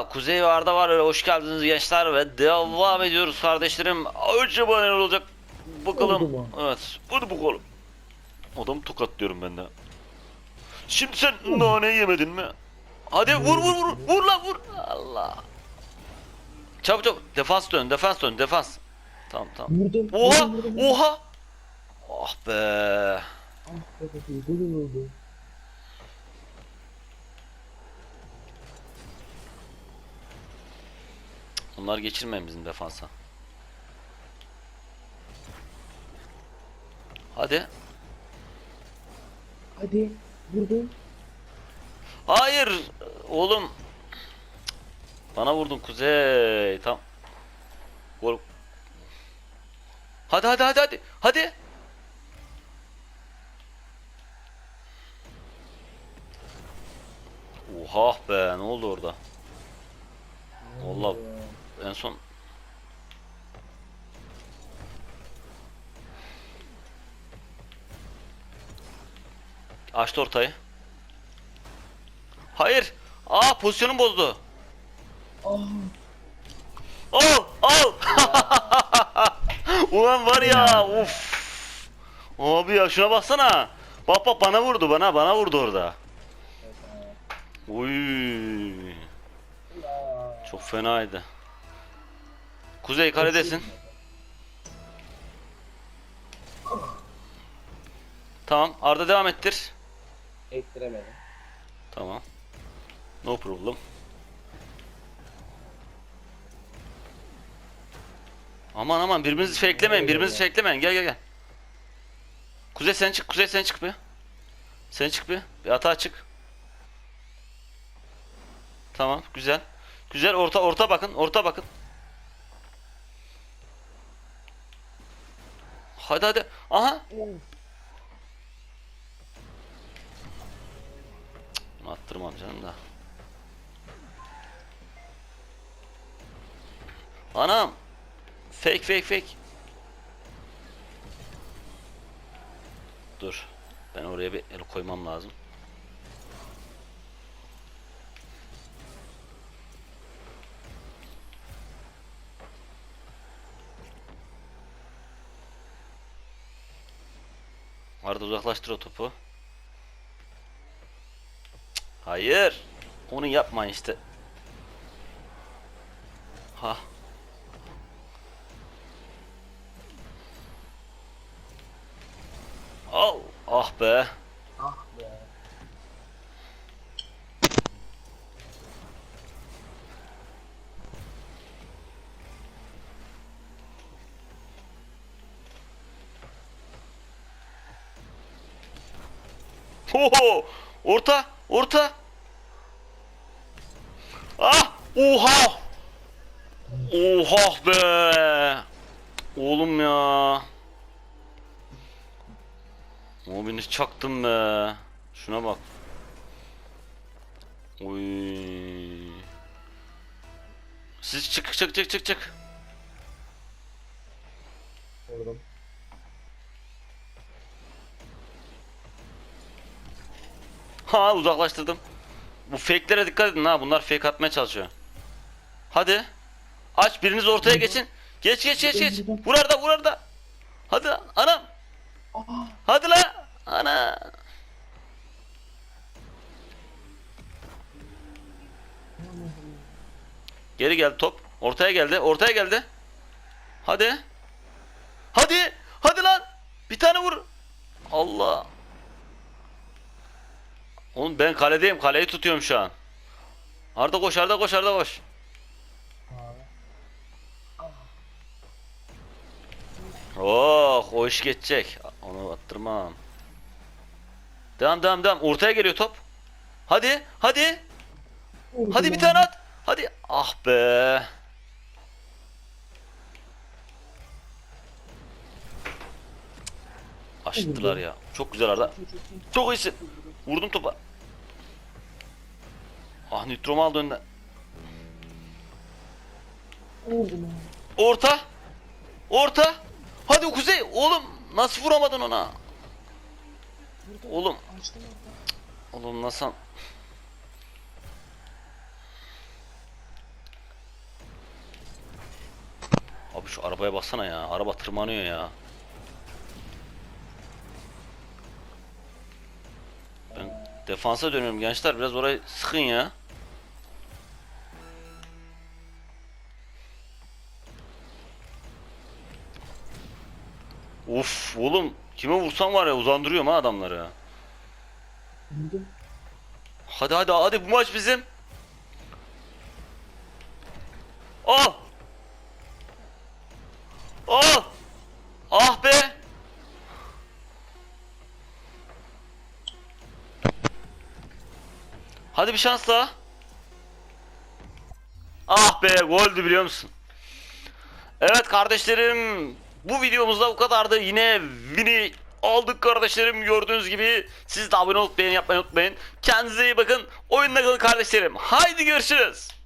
Merhaba, Kuzey ve Arda var öyle hoş geldiniz gençler ve devam ediyoruz kardeşlerim. Acaba ne olacak? Bakalım. Evet, hadi bakalım. Adam tokat diyorum ben de. Şimdi sen nane yemedin mi? Hadi vur vur vur, vur lan vur. Allah. Çabuk çabuk, defans dön, defans dön, defans. Tamam tamam. Vurdum. Oha, vurdum, vurdum. oha. Ah be. Ah be be gol Onlar geçirmeyin bizim defansa. Hadi. Hadi vurdum. Hayır oğlum. Bana vurdun Kuzey. Tam. Gol. Hadi hadi hadi hadi. Hadi. Oha be ne oldu orada? Vallahi en son Açtı ortayı. Hayır. Aa pozisyonum bozdu. Ah Al al. Ulan var ya uf. Abi ya şuna baksana. Bak bak bana vurdu bana bana vurdu orada. Uy. Çok fenaydı. Kuzey kaledesin. Tamam Arda devam ettir. Ektiremedim. Tamam. No problem. Aman aman birbirinizi fakelemeyin, birbirinizi fakelemeyin. Gel gel gel. Kuzey sen çık, Kuzey sen çık bir. Sen çık bir. Bir hata çık. Tamam, güzel. Güzel orta orta bakın, orta bakın. Hadi hadi. Aha. Bunu attırmam canım da. Anam. Fake fake fake. Dur. Ben oraya bir el koymam lazım. Arada uzaklaştır o topu. Hayır. Onu yapma işte. Ha. Al. Ah be. Ah be. Oho! Orta! Orta! Ah! Oha! Oha be! Oğlum ya. Mobini çaktım be. Şuna bak. Oy. Siz çık çık çık çık çık. Vurdum. Ha uzaklaştırdım. Bu fake'lere dikkat edin ha. Bunlar fake atmaya çalışıyor. Hadi. Aç biriniz ortaya geçin. Geç geç geç geç. Vur Arda vur Arda. Hadi lan, anam. Hadi la. Ana. Geri geldi top. Ortaya geldi. Ortaya geldi. Hadi. Hadi. Hadi lan. Bir tane vur. Allah. Oğlum ben kaledeyim. Kaleyi tutuyorum şu an. Arda koş, Arda koş, Arda koş. Oh, o iş geçecek. Onu attırmam. Devam, devam, devam. Ortaya geliyor top. Hadi, hadi. Hadi bir tane at. Hadi. Ah be. Açtılar ya. Çok güzel Arda. Çok iyisin. Vurdum topa. Ah nitrom aldı önden. Orta. Orta. Hadi Kuzey oğlum nasıl vuramadın ona? Oğlum. Oğlum nasıl? Abi şu arabaya baksana ya. Araba tırmanıyor ya. Ben defansa dönüyorum gençler. Biraz orayı sıkın ya. Uf oğlum kime vursam var ya uzandırıyorum ha adamları ya. Hadi hadi hadi bu maç bizim. Ah! Ah! Ah be! Hadi bir şans daha. Ah be goldü biliyor musun? Evet kardeşlerim bu videomuzda bu kadardı. Yine Vini aldık kardeşlerim gördüğünüz gibi. Siz de abone olup beğeni yapmayı unutmayın. Kendinize iyi bakın. Oyunda kalın kardeşlerim. Haydi görüşürüz.